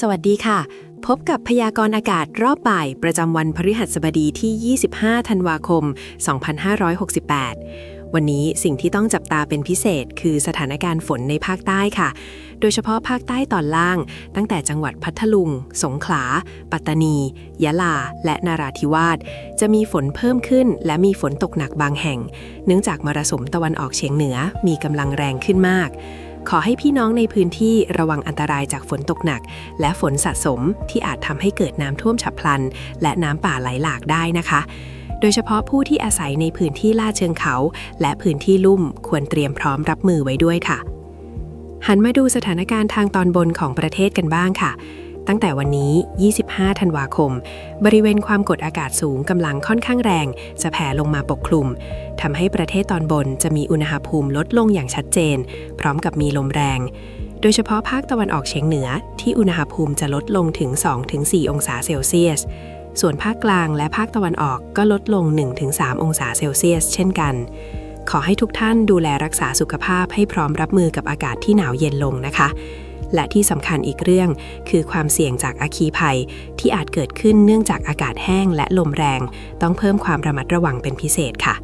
สวัสดีค่ะ พบกับพยากรณ์อากาศรอบบ่าย ประจำวันพฤหัสบดีที่ 25 ธันวาคม 2568 วันนี้สิ่งที่ต้องจับตาเป็นพิเศษ คือสถานการณ์ฝนในภาคใต้ค่ะ โดยเฉพาะภาคใต้ตอนล่าง ตั้งแต่จังหวัดพัทลุง สงขลา ปัตตานี ยะลา และนาราธิวาส จะมีฝนเพิ่มขึ้น และมีฝนตกหนักบางแห่ง เนื่องจากมรสุมตะวันออกเฉียงเหนือมีกำลังแรงขึ้นมาก ขอให้พี่น้องในพื้นที่ระวังอันตรายจากฝนตกหนัก และฝนสะสมที่อาจทำให้เกิดน้ำท่วมฉับพลัน และน้ำป่าไหลหลากได้นะคะ โดยเฉพาะผู้ที่อาศัยในพื้นที่ลาดเชิงเขา และพื้นที่ลุ่มควรเตรียมพร้อมรับมือไว้ด้วยค่ะ หันมาดูสถานการณ์ทางตอนบนของประเทศกันบ้างค่ะ ตั้งแต่วันนี้ 25 ธันวาคม บริเวณความกดอากาศสูงกำลังค่อนข้างแรง จะแผ่ลงมาปกคลุมทำให้ประเทศตอนบนจะมีอุณหภูมิลดลงอย่างชัดเจน พร้อมกับมีลมแรง โดยเฉพาะภาคตะวันออกเฉียงเหนือ ที่อุณหภูมิจะลดลงถึง 2-4 องศาเซลเซียส ส่วนภาคกลางและภาคตะวันออกก็ลดลง 1-3 องศาเซลเซียส เช่นกัน ขอให้ทุกท่านดูแลรักษาสุขภาพให้พร้อมรับมือกับอากาศที่หนาวเย็นลงนะคะ และที่สำคัญอีกเรื่อง คือความเสี่ยงจากอัคคีภัย ที่อาจเกิดขึ้นเนื่องจากอากาศแห้งและลมแรง ต้องเพิ่มความระมัดระวังเป็นพิเศษค่ะ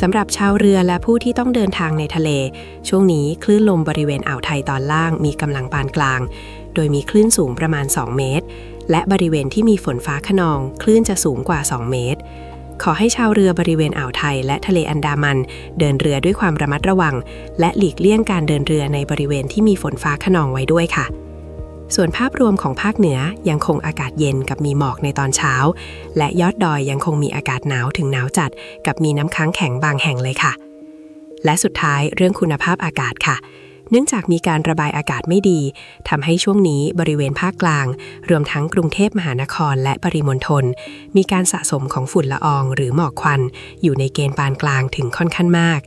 สำหรับชาวเรือและผู้ที่ต้องเดินทางในทะเล ช่วงนี้คลื่นลมบริเวณอ่าวไทยตอนล่างมีกำลังปานกลาง โดยมีคลื่นสูงประมาณ 2 เมตร และบริเวณที่มีฝนฟ้าขนอง คลื่นจะสูงกว่า 2 เมตร ขอให้ชาวเรือบริเวณอ่าวไทย และทะเลอันดามัน เดินเรือด้วยความระมัดระวัง และหลีกเลี่ยงการเดินเรือในบริเวณที่มีฝนฟ้าขนองไว้ด้วยค่ะ ส่วนภาพรวมของภาคเหนือยังคงอากาศเย็นกับมีหมอกในตอนเช้า และยอดดอยยังคงมีอากาศหนาวถึงหนาวจัด กับมีน้ำค้างแข็งบางแห่งเลยค่ะ และสุดท้ายเรื่องคุณภาพอากาศค่ะ เนื่องจากมีการระบายอากาศไม่ดีทำให้ช่วงนี้บริเวณภาคกลาง รวมทั้งกรุงเทพมหานครและปริมณฑลมีการสะสมของฝุ่นละอองหรือหมอกควัน อยู่ในเกณฑ์ปานกลางถึงค่อนข้างมาก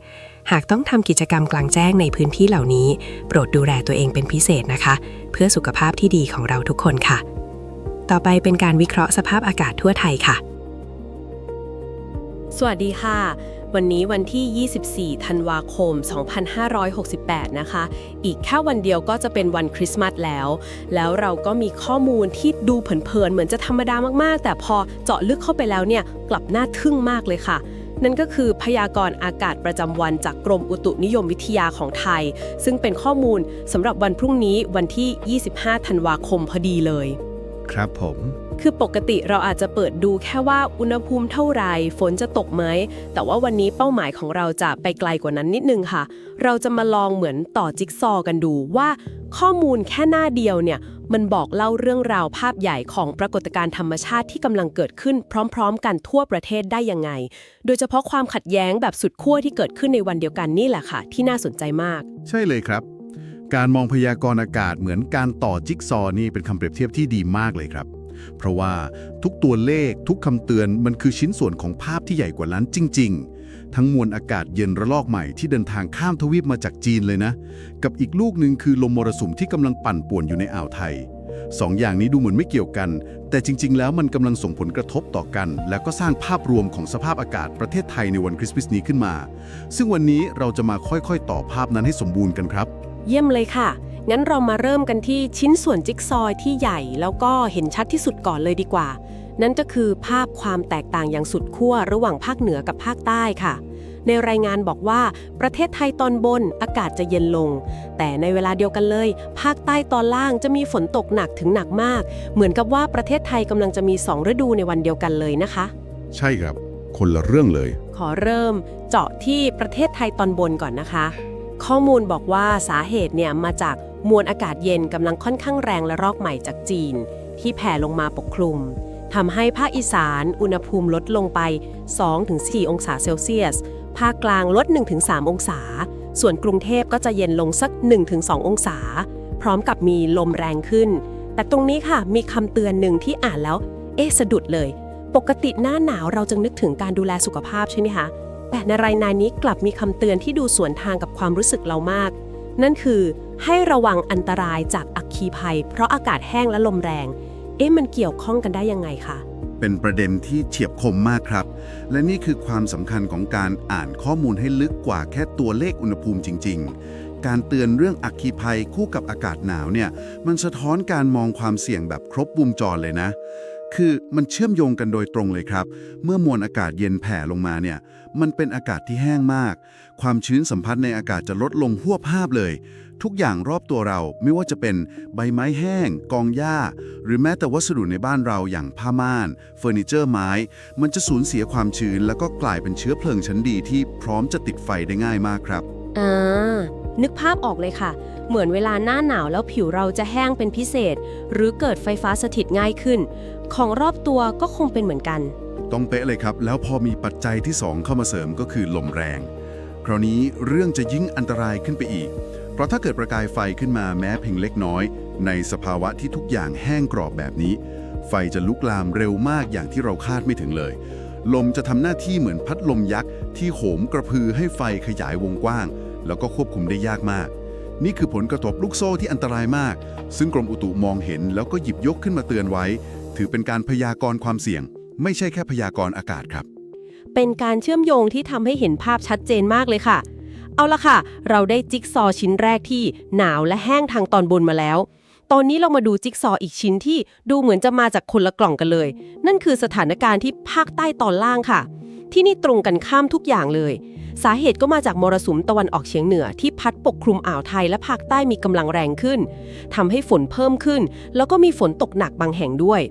หากต้องทำกิจกรรมกลางแจ้งในพื้นที่เหล่านี้ โปรดดูแลตัวเองเป็นพิเศษนะคะ เพื่อสุขภาพที่ดีของเราทุกคนค่ะ ต่อไปเป็นการวิเคราะห์สภาพอากาศทั่วไทยค่ะ สวัสดีค่ะ วันนี้วันที่ 24 ธันวาคม 2568 นะคะ อีกแค่วันเดียวก็จะเป็นวันคริสต์มาสแล้ว แล้วเราก็มีข้อมูลที่ดูเผินๆ เหมือนจะธรรมดามากๆ แต่พอเจาะลึกเข้าไปแล้วเนี่ย กลับน่าทึ่งมากเลยค่ะ นั่นก็คือพยากรณ์อากาศประจำวันจากกรมอุตุนิยมวิทยาของไทย ซึ่งเป็นข้อมูลสำหรับวันพรุ่งนี้วันที่ 25 ธันวาคมพอดีเลย ครับผม คือปกติเราอาจจะเปิดดูแค่ว่าอุณหภูมิเท่าไหร่ฝนจะตกไหม แต่ว่าวันนี้เป้าหมายของเราจะไปไกลกว่านั้นนิดนึงค่ะ เราจะมาลองเหมือนต่อจิ๊กซอว์กันดูว่า ข้อมูลแค่หน้าเดียวเนี่ย มันบอกเล่าเรื่องราวภาพใหญ่ของปรากฏการณ์ธรรมชาติที่กำลังเกิดขึ้นพร้อม ๆ กันทั่วประเทศได้ยังไง โดยเฉพาะความขัดแย้งแบบสุดขั้วที่เกิดขึ้นในวันเดียวกันนี่แหละค่ะ ที่น่าสนใจมาก ใช่เลยครับ การมองพยากรณ์อากาศเหมือนการต่อจิ๊กซอว์นี่เป็นคำเปรียบเทียบที่ดีมากเลยครับ เพราะว่าทุกตัวเลขทุกคำเตือนมันคือชิ้นส่วนของภาพที่ใหญ่กว่านั้นจริง ๆ ทั้งมวลอากาศเย็นระลอกใหม่ที่เดินทางข้ามทวีปมาจากจีนเลยนะ กับอีกลูกหนึ่งคือลมมรสุมที่กำลังปั่นป่วนอยู่ในอ่าวไทยสองอย่างนี้ดูเหมือนไม่เกี่ยวกัน แต่จริง ๆ แล้วมันกำลังส่งผลกระทบต่อกัน แล้วก็สร้างภาพรวมของสภาพอากาศประเทศไทยในวันคริสต์มาสนี้ขึ้นมา ซึ่งวันนี้เราจะมาค่อยๆ ต่อภาพนั้นให้สมบูรณ์กันครับ เยี่ยมเลยค่ะ งั้นเรามาเริ่มกันที่ชิ้นส่วนจิ๊กซอว์ที่ใหญ่แล้วก็เห็นชัดที่สุดก่อนเลยดีกว่า นั่นก็คือภาพความแตกต่างอย่างสุดขั้วระหว่างภาคเหนือกับภาคใต้ค่ะ ในรายงานบอกว่าประเทศไทยตอนบนอากาศจะเย็นลง แต่ในเวลาเดียวกันเลย ภาคใต้ตอนล่างจะมีฝนตกหนักถึงหนักมาก เหมือนกับว่าประเทศไทยกำลังจะมีสองฤดูในวันเดียวกันเลยนะคะ ใช่ครับ คนละเรื่องเลย ขอเริ่มเจาะที่ประเทศไทยตอนบนก่อนนะคะ ข้อมูลบอกว่าสาเหตุเนี่ยมาจาก มวลอากาศเย็นกำลังค่อนข้างแรงและรอกใหม่จากจีน ที่แผ่ลงมาปกคลุมทำให้ภาคอีสานอุณหภูมิลดลงไป 2-4 องศาเซลเซียส ภาคกลางลด 1-3 องศา ส่วนกรุงเทพก็จะเย็นลงสัก 1-2 องศา พร้อมกับมีลมแรงขึ้น แต่ตรงนี้ค่ะมีคำเตือนหนึ่งที่อ่านแล้ว เอ๊ะสะดุดเลย ปกติหน้าหนาวเราจึงนึกถึงการดูแลสุขภาพใช่ไหมคะ แต่ในรายนายนี้กลับมีคำเตือนที่ดูสวนทางกับความรู้สึกเรามาก นั่นคือให้ระวังอันตรายจากอัคคีภัย เพราะอากาศแห้งและลมแรง เอ๊ะมันเกี่ยวข้องกันได้ยังไงคะ เป็นประเด็นที่เฉียบคมมากครับ และนี่คือความสำคัญของการอ่านข้อมูลให้ลึกกว่าแค่ตัวเลขอุณหภูมิจริง ๆ การเตือนเรื่องอัคคีภัยคู่กับอากาศหนาวเนี่ย มันสะท้อนการมองความเสี่ยงแบบครบวงจรเลยนะ คือมันเชื่อมโยงกันโดยตรงเลยครับ เมื่อมวลอากาศเย็นแผ่ลงมาเนี่ย มันเป็นอากาศที่แห้งมาก ความชื้นสัมผัสในอากาศจะลดลงหวบภาพเลย ทุกอย่างรอบตัวเราไม่ว่าจะเป็นใบไม้แห้ง กองหญ้า หรือแม้แต่วัสดุในบ้านเราอย่างผ้าม่าน เฟอร์นิเจอร์ไม้ มันจะสูญเสียความชื้น แล้วก็กลายเป็นเชื้อเพลิงชั้นดีที่พร้อมจะติดไฟได้ง่ายมากครับอ่านึกภาพออกเลยค่ะ เหมือนเวลาหน้าหนาวแล้วผิวเราจะแห้งเป็นพิเศษ หรือเกิดไฟฟ้าสถิตง่ายขึ้น ของรอบตัวก็คงเป็นเหมือนกัน ต้องเป๊ะเลยครับ แล้วพอมีปัจจัยที่ 2 เข้ามาเสริมก็คือลมแรง คราวนี้เรื่องจะยิ่งอันตรายขึ้นไปอีก เพราะถ้าเกิดประกายไฟขึ้นมาแม้เพียงเล็กน้อย ในสภาวะที่ทุกอย่างแห้งกรอบแบบนี้ ไฟจะลุกลามเร็วมากอย่างที่เราคาดไม่ถึงเลย ลมจะทำหน้าที่เหมือนพัดลมยักษ์ที่โหมกระพือให้ไฟขยายวงกว้าง แล้วก็ควบคุมได้ยากมาก นี่คือผลกระทบลูกโซ่ที่อันตรายมาก ซึ่งกรมอุตุมองเห็นแล้วก็หยิบยกขึ้นมาเตือนไว้ ถือเป็นการพยากรณ์ความเสี่ยง ไม่ใช่แค่พยากรณ์อากาศครับ เป็นการเชื่อมโยงที่ทำให้เห็นภาพชัดเจนมากเลยค่ะ เอาละค่ะ เราได้จิ๊กซอว์ชิ้นแรกที่หนาวและแห้งทางตอนบนมาแล้ว ตอนนี้เรามาดูจิ๊กซอว์อีกชิ้นที่ดูเหมือนจะมาจากคนละกล่องกันเลย นั่นคือสถานการณ์ที่ภาคใต้ตอนล่างค่ะ ที่นี่ตรงกันข้ามทุกอย่างเลย สาเหตุก็มาจากมรสุมตะวันออกเฉียงเหนือที่พัดปกคลุมอ่าวไทยและภาคใต้มีกำลังแรงขึ้นทำให้ฝนเพิ่มขึ้น แล้วก็มีฝนตกหนักบางแห่งด้วย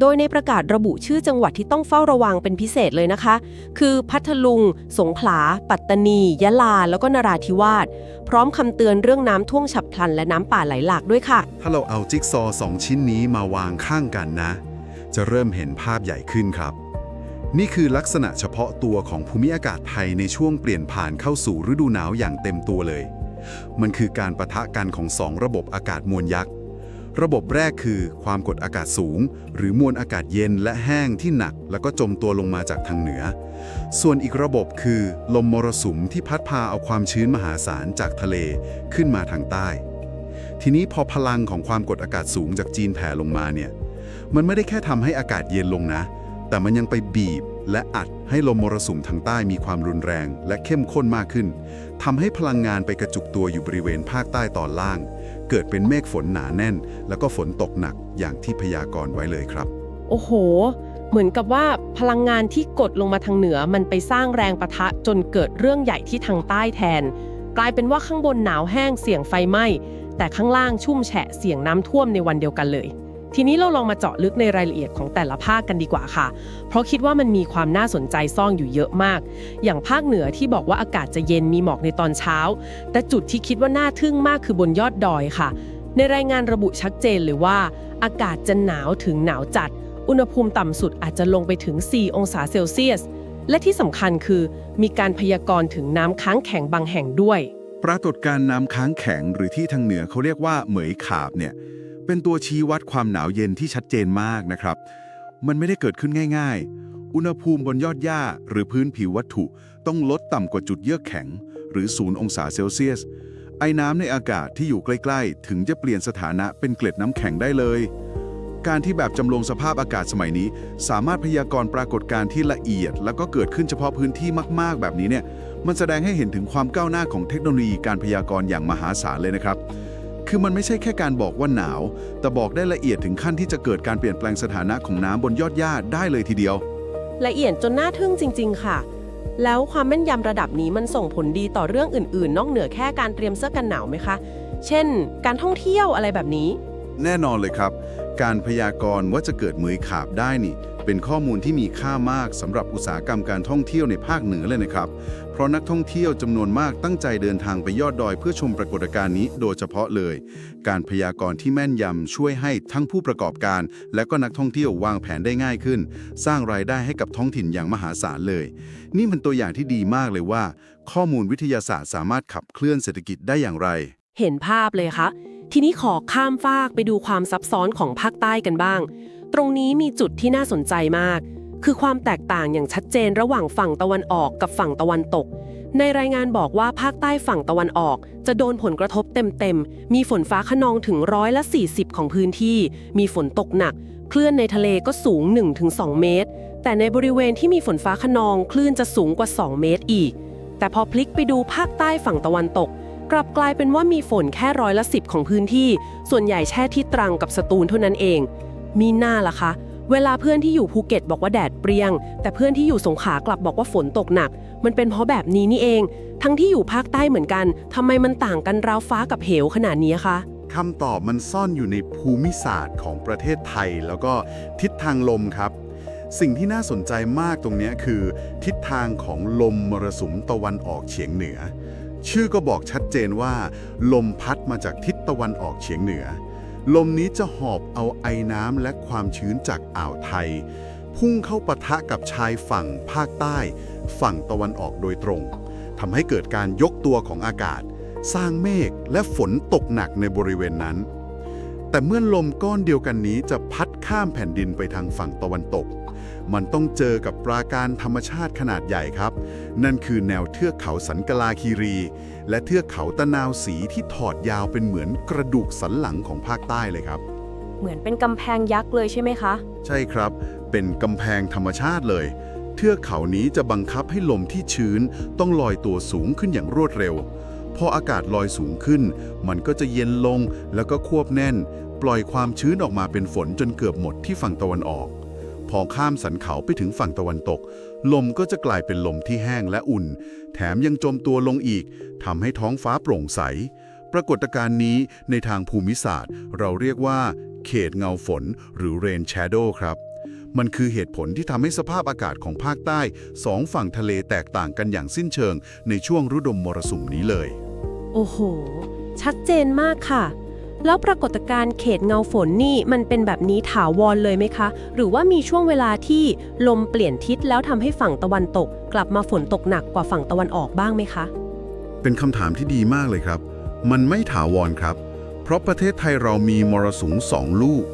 โดยในประกาศระบุชื่อจังหวัดที่ต้องเฝ้าระวังเป็นพิเศษเลยนะคะ คือพัทลุง สงขลา ปัตตานี ยะลา แล้วก็นราธิวาส พร้อมคำเตือนเรื่องน้ำท่วมฉับพลัน และน้ำป่าไหลหลากด้วยค่ะ ถ้าเราเอาจิ๊กซอว์สองชิ้นนี้มาวางข้างกันนะ จะเริ่มเห็นภาพใหญ่ขึ้นครับ นี่คือลักษณะเฉพาะตัวของภูมิอากาศไทยในช่วงเปลี่ยนผ่านเข้าสู่ฤดูหนาวอย่างเต็มตัวเลย มันคือการประทะกันของสองระบบอากาศมวลยักษ์ ระบบแรกคือความกดอากาศสูง หรือมวลอากาศเย็นและแห้งที่หนัก แล้วก็จมตัวลงมาจากทางเหนือ ส่วนอีกระบบคือ ลมมรสุมที่พัดพาเอาความชื้นมหาศาลจากทะเลขึ้นมาทางใต้ ทีนี้พอพลังของความกดอากาศสูงจากจีนแผ่ลงมาเนี่ย มันไม่ได้แค่ทำให้อากาศเย็นลงนะ แต่มันยังไปบีบและอัดให้ลมมรสุมทางใต้มีความรุนแรงและเข้มข้นมากขึ้นทำให้พลังงานไปกระจุกตัวอยู่บริเวณภาคใต้ตอนล่าง เกิดเป็นเมฆฝนหนาแน่น แล้วก็ฝนตกหนักอย่างที่พยากรณ์ไว้เลยครับ โอ้โห เหมือนกับว่าพลังงานที่กดลงมาทางเหนือมันไปสร้างแรงประทะจนเกิดเรื่องใหญ่ที่ทางใต้แทน กลายเป็นว่าข้างบนหนาวแห้งเสี่ยงไฟไหม้แต่ข้างล่างชุ่มแฉะเสี่ยงน้ำท่วมในวันเดียวกันเลย ทีนี้เราลองมาเจาะลึกในรายละเอียดของแต่ละภาคกันดีกว่าค่ะ เพราะคิดว่ามันมีความน่าสนใจซ่อนอยู่เยอะมาก อย่างภาคเหนือที่บอกว่าอากาศจะเย็นมีหมอกในตอนเช้า แต่จุดที่คิดว่าน่าทึ่งมากคือบนยอดดอยค่ะ ในรายงานระบุชัดเจนเลยว่า อากาศจะหนาวถึงหนาวจัด อุณหภูมิต่ำสุดอาจจะลงไปถึง 4 องศาเซลเซียส และที่สำคัญคือ มีการพยากรณ์ถึงน้ำค้างแข็งบางแห่งด้วย ปรากฏการณ์น้ำค้างแข็งหรือที่ทางเหนือเขาเรียกว่าเหมยขาบเนี่ย เป็นตัวชี้วัดความหนาวเย็นที่ชัดเจนมากนะครับ มันไม่ได้เกิดขึ้นง่าย ๆ อุณหภูมิบนยอดหญ้าหรือพื้นผิววัตถุต้องลดต่ำกว่าจุดเยือกแข็ง หรือ0องศาเซลเซียส ไอ้น้ำในอากาศที่อยู่ใกล้ ๆ ถึงจะเปลี่ยนสถานะเป็นเกล็ดน้ำแข็งได้เลย การที่แบบจำลองสภาพอากาศสมัยนี้ สามารถพยากรณ์ปรากฏการณ์ที่ละเอียด แล้วก็เกิดขึ้นเฉพาะพื้นที่มาก ๆ แบบนี้เนี่ย มันแสดงให้เห็นถึงความก้าวหน้าของเทคโนโลยีการพยากรณ์อย่างมหาศาลเลยนะครับ คือมันไม่ใช่แค่การบอกว่าหนาว แต่บอกได้ละเอียดถึงขั้นที่จะเกิดการเปลี่ยนแปลงสถานะของน้ำบนยอดหญ้าได้เลยทีเดียว ละเอียดจนน่าทึ่งจริง ๆ ค่ะ แล้วความแม่นยำระดับนี้มันส่งผลดีต่อเรื่องอื่น ๆ นอกเหนือแค่การเตรียมเสื้อกันหนาวไหมคะ เช่น การท่องเที่ยวอะไรแบบนี้ แน่นอนเลยครับ การพยากรณ์ว่าจะเกิดเหมยขาบได้นี่ เป็นข้อมูลที่มีค่ามากสำหรับอุตสาหกรรมการท่องเที่ยวในภาคเหนือเลยนะครับ เพราะนักท่องเที่ยวจำนวนมากตั้งใจเดินทางไปยอดดอยเพื่อชมปรากฏการณ์นี้โดยเฉพาะเลย การพยากรณ์ที่แม่นยำช่วยให้ทั้งผู้ประกอบการ และก็นักท่องเที่ยววางแผนได้ง่ายขึ้น สร้างรายได้ให้กับท้องถิ่นอย่างมหาศาลเลย นี่มันตัวอย่างที่ดีมากเลยว่า ข้อมูลวิทยาศาสตร์สามารถขับเคลื่อนเศรษฐกิจได้อย่างไร เห็นภาพเลยค่ะ ทีนี้ขอข้ามฟากไปดูความซับซ้อนของภาคใต้กันบ้าง ตรงนี้มีจุดที่น่าสนใจมาก คือความแตกต่างอย่างชัดเจนระหว่างฝั่งตะวันออกกับฝั่งตะวันตก ในรายงานบอกว่าภาคใต้ฝั่งตะวันออก จะโดนผลกระทบเต็มๆ มีฝนฟ้าขนองถึงร้อยละ 40 ของพื้นที่ มีฝนตกหนัก คลื่นในทะเลก็สูง 1-2 เมตร แต่ในบริเวณที่มีฝนฟ้าขนองคลื่นจะสูงกว่า 2 เมตรอีก แต่พอพลิกไปดูภาคใต้ฝั่งตะวันตก กลับกลายเป็นว่ามีฝนแค่ร้อยละสิบของพื้นที่ ส่วนใหญ่แช่ที่ตรังกับสตูลเท่านั้นเอง มีหน้าล่ะคะ เวลาเพื่อนที่อยู่ภูเก็ตบอกว่าแดดเปรี้ยง แต่เพื่อนที่อยู่สงขลากลับบอกว่าฝนตกหนัก มันเป็นเพราะแบบนี้นี่เอง ทั้งที่อยู่ภาคใต้เหมือนกันทำไมมันต่างกันราวฟ้ากับเหวขนาดนี้คะ คำตอบมันซ่อนอยู่ในภูมิศาสตร์ของประเทศไทย แล้วก็ทิศทางลมครับ สิ่งที่น่าสนใจมากตรงเนี้ยคือ ทิศทางของลมมรสุมตะวันออกเฉียงเหนือ ชื่อก็บอกชัดเจนว่า ลมพัดมาจากทิศตะวันออกเฉียงเหนือ ลมนี้จะหอบเอาไอน้ำและความชื้นจากอ่าวไทย พุ่งเข้าปะทะกับชายฝั่งภาคใต้ ฝั่งตะวันออกโดยตรงทำให้เกิดการยกตัวของอากาศ สร้างเมฆและฝนตกหนักในบริเวณนั้น แต่เมื่อลมก้อนเดียวกันนี้จะพัดข้ามแผ่นดินไปทางฝั่งตะวันตก มันต้องเจอกับปราการธรรมชาติขนาดใหญ่ครับ นั่นคือแนวเทือกเขาสันกลาคีรี และเทือกเขาตะนาวสีที่ถอดยาวเป็นเหมือนกระดูกสันหลังของภาคใต้เลยครับ เหมือนเป็นกำแพงยักษ์เลยใช่ไหมคะ ใช่ครับ เป็นกำแพงธรรมชาติเลย เทือกเขานี้จะบังคับให้ลมที่ชื้น ต้องลอยตัวสูงขึ้นอย่างรวดเร็วพออากาศลอยสูงขึ้น มันก็จะเย็นลงแล้วก็ควบแน่น ปล่อยความชื้นออกมาเป็นฝนจนเกือบหมดที่ฝั่งตะวันออก พอข้ามสันเขาไปถึงฝั่งตะวันตก ลมก็จะกลายเป็นลมที่แห้งและอุ่น แถมยังจมตัวลงอีกทำให้ท้องฟ้าโปร่งใส ปรากฏการณ์นี้ในทางภูมิศาสตร์ เราเรียกว่า เขตเงาฝน หรือ rain shadow ครับมันคือเหตุผลที่ทำให้สภาพอากาศของภาคใต้สองฝั่งทะเลแตกต่างกันอย่างสิ้นเชิง ในช่วงฤดูมรสุมนี้เลย โอ้โห ชัดเจนมากค่ะ แล้วปรากฏการณ์เขตเงาฝนนี่มันเป็นแบบนี้ถาวรเลยไหมคะ หรือว่ามีช่วงเวลาที่ลมเปลี่ยนทิศแล้วทำให้ฝั่งตะวันตก กลับมาฝนตกหนักกว่าฝั่งตะวันออกบ้างไหมคะ เป็นคำถามที่ดีมากเลยครับ มันไม่ถาวรครับ เพราะประเทศไทยเรามีมรสุมสองลูก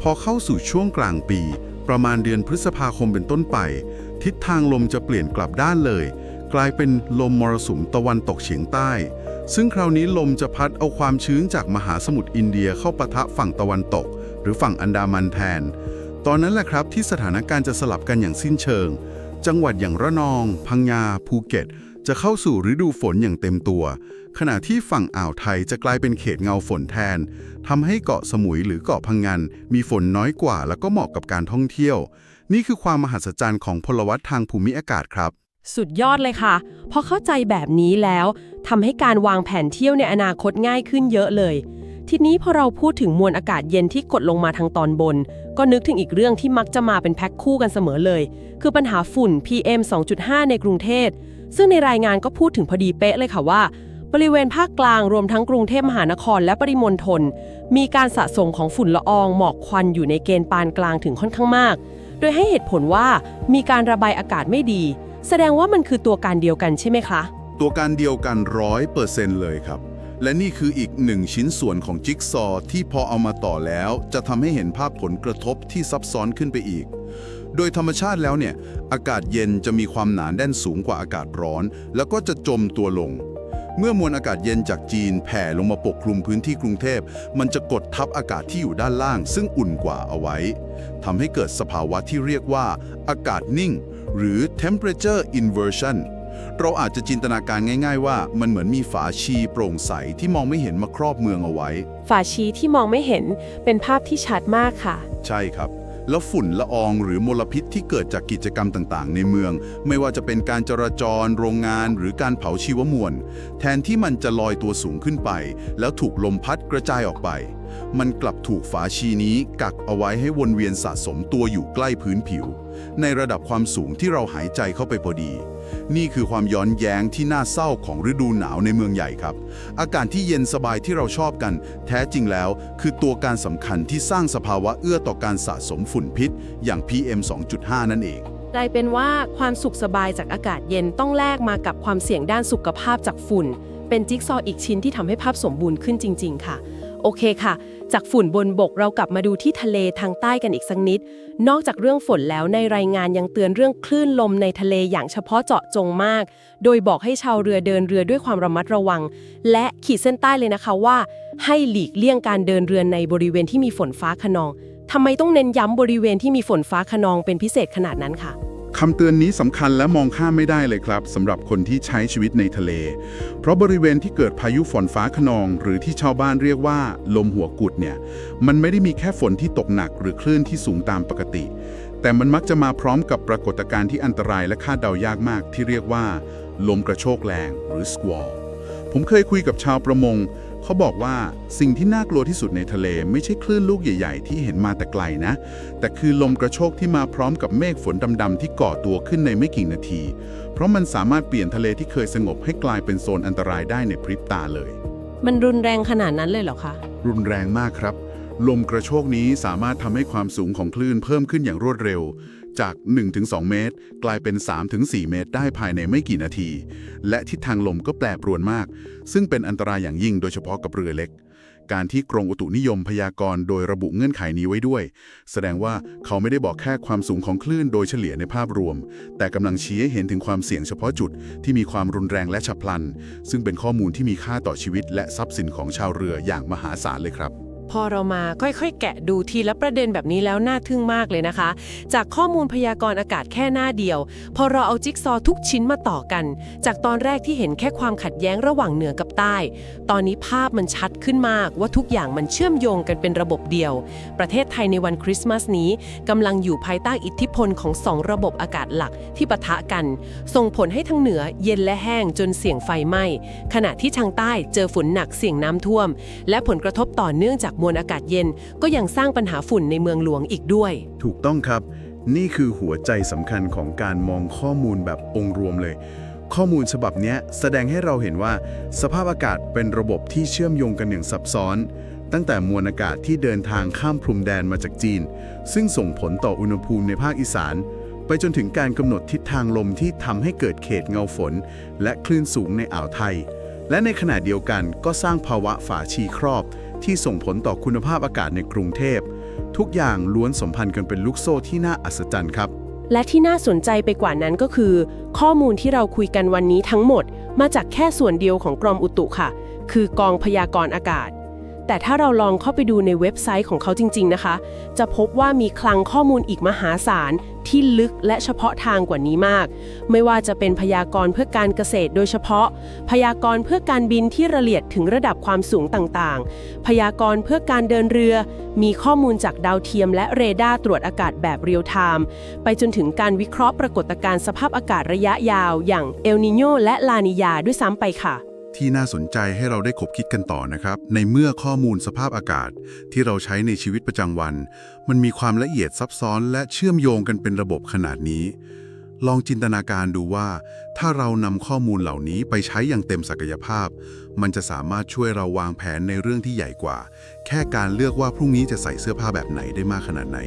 พอเข้าสู่ช่วงกลางปี ประมาณเดือนพฤษภาคมเป็นต้นไป ทิศทางลมจะเปลี่ยนกลับด้านเลย กลายเป็นลมมรสุมตะวันตกเฉียงใต้ ซึ่งคราวนี้ลมจะพัดเอาความชื้นจากมหาสมุทรอินเดียเข้าปะทะฝั่งตะวันตก หรือฝั่งอันดามันแทน ตอนนั้นแหละครับที่สถานการณ์จะสลับกันอย่างสิ้นเชิง จังหวัดอย่างระนอง พังงา ภูเก็ต จะเข้าสู่ฤดูฝนอย่างเต็มตัว ขณะที่ฝั่งอ่าวไทยจะกลายเป็นเขตเงาฝนแทนทำให้เกาะสมุยหรือเกาะพังงานมีฝนน้อยกว่า แล้วก็เหมาะกับการท่องเที่ยว นี่คือความมหัศจรรย์ของพลวัตทางภูมิอากาศครับ สุดยอดเลยค่ะ พอเข้าใจแบบนี้แล้วทำให้การวางแผนเที่ยวในอนาคตง่ายขึ้นเยอะเลย ทีนี้พอเราพูดถึงมวลอากาศเย็นที่กดลงมาทางตอนบน ก็นึกถึงอีกเรื่องที่มักจะมาเป็นแพ็คคู่กันเสมอเลย คือปัญหาฝุ่น PM 2.5 ในกรุงเทพซึ่งในรายงานก็พูดถึงพอดีเป๊ะเลยค่ะว่า บริเวณภาคกลางรวมทั้งกรุงเทพมหานครและปริมณฑลมีการสะสมของฝุ่นละอองหมอกควันอยู่ในเกณฑ์ปานกลางถึงค่อนข้างมาก โดยให้เหตุผลว่ามีการระบายอากาศไม่ดี แสดงว่ามันคือตัวการเดียวกันใช่ไหมคะ ตัวการเดียวกันร้อยเปอร์เซนต์เลยครับ และนี่คืออีกหนึ่งชิ้นส่วนของจิ๊กซอว์ที่พอเอามาต่อแล้ว จะทำให้เห็นภาพผลกระทบที่ซับซ้อนขึ้นไปอีก โดยธรรมชาติแล้วเนี่ย อากาศเย็นจะมีความหนาแน่นสูงกว่าอากาศร้อน แล้วก็จะจมตัวลง เมื่อมวลอากาศเย็นจากจีนแผ่ลงมาปกคลุมพื้นที่กรุงเทพ มันจะกดทับอากาศที่อยู่ด้านล่าง ซึ่งอุ่นกว่าเอาไว้ทำให้เกิดสภาวะที่เรียกว่า อากาศนิ่ง หรือ temperature inversion เราอาจจะจินตนาการง่าย ๆ ว่ามันเหมือนมีฝาชีโปร่งใสที่มองไม่เห็นมาครอบเมืองเอาไว้ ฝาชีที่มองไม่เห็นเป็นภาพที่ชัดมากค่ะ ใช่ครับ แล้วฝุ่นละอองหรือมลพิษที่เกิดจากกิจกรรมต่างๆ ในเมือง ไม่ว่าจะเป็นการจราจร โรงงาน หรือการเผาชีวมวล แทนที่มันจะลอยตัวสูงขึ้นไป แล้วถูกลมพัดกระจายออกไป มันกลับถูกฝาชีนี้กักเอาไว้ให้วนเวียนสะสมตัวอยู่ใกล้พื้นผิว ในระดับความสูงที่เราหายใจเข้าไปพอดี นี่คือความย้อนแย้งที่น่าเศร้าของฤดูหนาวในเมืองใหญ่ครับ อากาศที่เย็นสบายที่เราชอบกัน แท้จริงแล้ว คือตัวการสำคัญที่สร้างสภาวะเอื้อต่อการสะสมฝุ่นพิษ อย่าง PM 2.5 นั่นเองกลายเป็นว่าความสุขสบายจากอากาศเย็นต้องแลกมากับความเสี่ยงด้านสุขภาพจากฝุ่น เป็นจิ๊กซอว์อีกชิ้นที่ทำให้ภาพสมบูรณ์ขึ้นจริง ๆ ค่ะ โอเคค่ะ จากฝุ่นบนบกเรากลับมาดูที่ทะเลทางใต้กันอีกสักนิด นอกจากเรื่องฝนแล้วในรายงานยังเตือนเรื่องคลื่นลมในทะเลอย่างเฉพาะเจาะจงมาก โดยบอกให้ชาวเรือเดินเรือด้วยความระมัดระวัง และขีดเส้นใต้เลยนะคะว่า ให้หลีกเลี่ยงการเดินเรือในบริเวณที่มีฝนฟ้าคะนองทำไมต้องเน้นย้ำบริเวณที่มีฝนฟ้าคะนองเป็นพิเศษขนาดนั้นค่ะ คำเตือนนี้สำคัญและมองข้ามไม่ได้เลยครับสำหรับคนที่ใช้ชีวิตในทะเล เพราะบริเวณที่เกิดพายุฝนฟ้าขนอง หรือที่ชาวบ้านเรียกว่า ลมหัวกุดเนี่ย มันไม่ได้มีแค่ฝนที่ตกหนัก หรือคลื่นที่สูงตามปกติ แต่มันมักจะมาพร้อมกับปรากฏการณ์ที่อันตรายและคาดเดายากมากที่เรียกว่า ลมกระโชกแรงหรือ squall ผมเคยคุยกับชาวประมง เขาบอกว่าสิ่งที่น่ากลัวที่สุดในทะเลไม่ใช่คลื่นลูกใหญ่ ๆ ที่เห็นมาแต่ไกลนะ แต่คือลมกระโชกที่มาพร้อมกับเมฆฝนดำๆที่ก่อตัวขึ้นในไม่กี่นาที เพราะมันสามารถเปลี่ยนทะเลที่เคยสงบให้กลายเป็นโซนอันตรายได้ในพริบตาเลย มันรุนแรงขนาดนั้นเลยเหรอคะ รุนแรงมากครับ ลมกระโชกนี้สามารถทำให้ความสูงของคลื่นเพิ่มขึ้นอย่างรวดเร็ว จาก 1-2 เมตร กลายเป็น 3-4 เมตร ได้ภายในไม่กี่นาที และทิศทางลมก็แปรปรวนมาก ซึ่งเป็นอันตรายอย่างยิ่งโดยเฉพาะกับเรือเล็ก การที่กรมอุตุนิยมพยากรณ์โดยระบุเงื่อนไขนี้ไว้ด้วย แสดงว่าเขาไม่ได้บอกแค่ความสูงของคลื่นโดยเฉลี่ยในภาพรวม แต่กำลังชี้ให้เห็นถึงความเสี่ยงเฉพาะจุดที่มีความรุนแรงและฉับพลัน ซึ่งเป็นข้อมูลที่มีค่าต่อชีวิตและทรัพย์สินของชาวเรืออย่างมหาศาลเลยครับ พอเรามาค่อยๆ แกะดูทีละประเด็นแบบนี้แล้วน่าทึ่งมากเลยนะคะ จากข้อมูลพยากรณ์อากาศแค่หน้าเดียว พอเราเอาจิ๊กซอว์ทุกชิ้นมาต่อกัน จากตอนแรกที่เห็นแค่ความขัดแย้งระหว่างเหนือกับใต้ ตอนนี้ภาพมันชัดขึ้นมากว่าทุกอย่างมันเชื่อมโยงกันเป็นระบบเดียว ประเทศไทยในวันคริสต์มาสนี้กำลังอยู่ภายใต้อิทธิพลของสองระบบอากาศหลักที่ปะทะกัน ส่งผลให้ทางเหนือเย็นและแห้งจนเสี่ยงไฟไหม้ขณะที่ทางใต้เจอฝนหนักเสี่ยงน้ำท่วม และผลกระทบต่อเนื่องจากมวลอากาศเย็น ก็ยังสร้างปัญหาฝุ่นในเมืองหลวงอีกด้วย ถูกต้องครับ นี่คือหัวใจสำคัญของการมองข้อมูลแบบองค์รวมเลย ข้อมูลฉบับนี้แสดงให้เราเห็นว่า สภาพอากาศเป็นระบบที่เชื่อมโยงกันอย่างซับซ้อน ตั้งแต่มวลอากาศที่เดินทางข้ามพรมแดนมาจากจีน ซึ่งส่งผลต่ออุณหภูมิในภาคอีสานไปจนถึงการกำหนดทิศทางลมที่ทำให้เกิดเขตเงาฝน และคลื่นสูงในอ่าวไทย และในขณะเดียวกันก็สร้างภาวะฝาชีครอบ ที่ส่งผลต่อคุณภาพอากาศในกรุงเทพ ทุกอย่างล้วนสัมพันธ์กันเป็นลูกโซ่ที่น่าอัศจรรย์ครับ และที่น่าสนใจไปกว่านั้นก็คือ ข้อมูลที่เราคุยกันวันนี้ทั้งหมด มาจากแค่ส่วนเดียวของกรมอุตุค่ะ คือกองพยากรณ์อากาศ แต่ถ้าเราลองเข้าไปดูในเว็บไซต์ของเขาจริง ๆ นะคะ จะพบว่ามีคลังข้อมูลอีกมหาศาลที่ลึกและเฉพาะทางกว่านี้มาก ไม่ว่าจะเป็นพยากรณ์เพื่อการเกษตรโดยเฉพาะ พยากรณ์เพื่อการบินที่ระเลียดถึงระดับความสูงต่างๆ พยากรณ์เพื่อการเดินเรือ มีข้อมูลจากดาวเทียมและเรดาร์ตรวจอากาศแบบเรียลไทม์ไปจนถึงการวิเคราะห์ปรากฏการณ์สภาพอากาศระยะยาว อย่างเอลนิโยและลานิยาด้วยซ้ำไปค่ะ ที่น่าสนใจให้เราได้คบคิดกันต่อนะครับ ในเมื่อข้อมูลสภาพอากาศที่เราใช้ในชีวิตประจำวัน มันมีความละเอียดซับซ้อนและเชื่อมโยงกันเป็นระบบขนาดนี้ ลองจินตนาการดูว่า ถ้าเรานำข้อมูลเหล่านี้ไปใช้อย่างเต็มศักยภาพ มันจะสามารถช่วยเราวางแผนในเรื่องที่ใหญ่กว่า แค่การเลือกว่าพรุ่งนี้จะใส่เสื้อผ้าแบบไหนได้มากขนาดไหน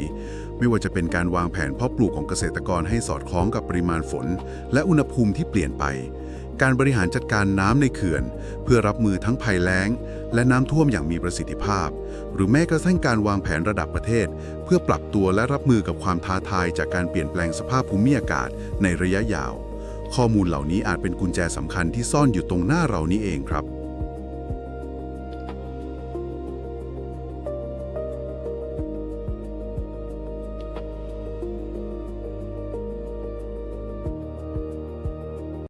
ไม่ว่าจะเป็นการวางแผนเพาะปลูกของเกษตรกรให้สอดคล้องกับปริมาณฝน และอุณหภูมิที่เปลี่ยนไป การบริหารจัดการน้ำในเขื่อน เพื่อรับมือทั้งภัยแล้ง และน้ำท่วมอย่างมีประสิทธิภาพ หรือแม้กระทั่งการวางแผนระดับประเทศ เพื่อปรับตัวและรับมือกับความท้าทายจากการเปลี่ยนแปลงสภาพภูมิอากาศในระยะยาว ข้อมูลเหล่านี้อาจเป็นกุญแจสำคัญที่ซ่อนอยู่ตรงหน้าเรานี้เองครับ